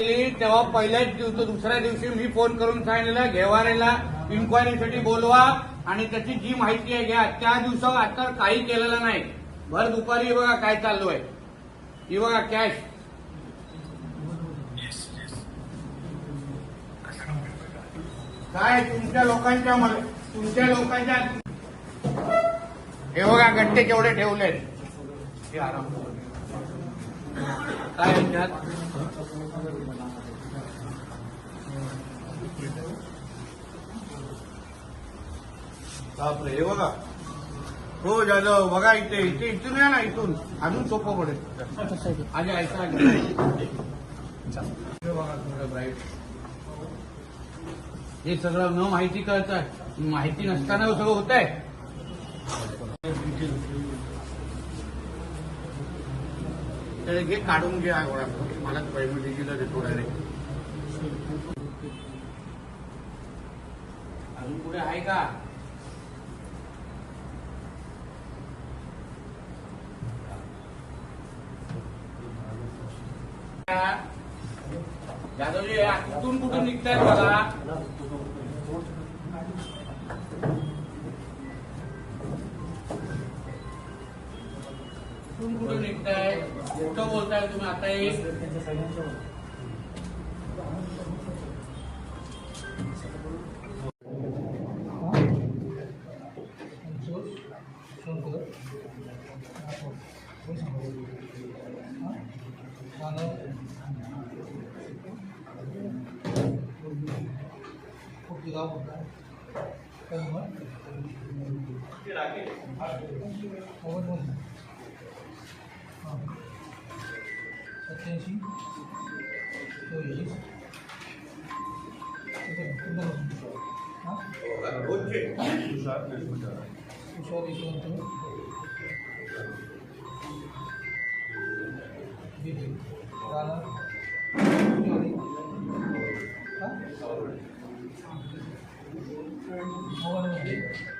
तेव्हा पहिल्याच दिवशी दुसऱ्या दिवशी मी फोन करून सांगितलेलं घेवारेला इन्क्वायरीसाठी बोलवा. आणि त्याची जी माहिती आहे घ्या. त्या दिवसावर आता काही केलेलं नाही. भर दुपारी बघा काय चालू आहे ही बघा कॅश काय तुमच्या लोकांच्या तुमच्या लोकांच्या हे बघा गट्टे केवढे ठेवले हे आराम काय म्हणतात? बापरे हे बघा. हो जाधव बघा इथे इथे इथून या ना इथून. अजून सोपं पडेल. आणि ऐसा हे बघा थोडं ब्राईट हे सगळं न माहिती कळत माहिती नसताना सगळं होत आहे तर हे काढून घ्या गोळा मला पेमेंट देतो डायरेक्ट अजून पुढे आहे का? जाधवजी कुठून कुठून निघताय मला कुठून कुठून निघताय कुठं बोलताय तुम्ही आता एक 3시, 또 2시. 근데 끝나고 좀 쉬어. 어? 오케이. 쉬어야 돼, 시간 좀. 비비. 나는, 어디? 어? 뭐가 되는지?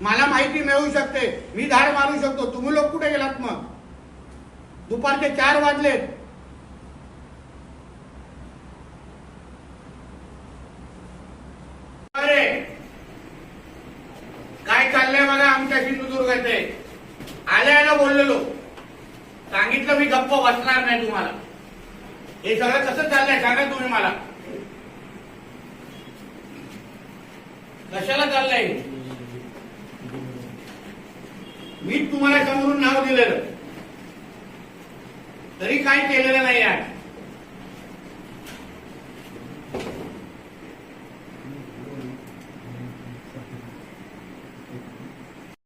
मला माहिती मिळवू शकते. मी धाड मारू शकतो. तुम्ही लोक कुठे गेलात मग? दुपारचे चार वाजलेत. अरे काय चाललंय मला आमच्या सिंधुदुर्गात आल्या आल्या बोललेलो. सांगितलं मी गप्प बसणार नाही तुम्हाला. हे सगळं कसं चाललंय सांगा तुम्ही मला. कशाला चाललंय मी तुम्हाला समोरून नाव दिलेलं. तरी काही केलेलं नाही आहे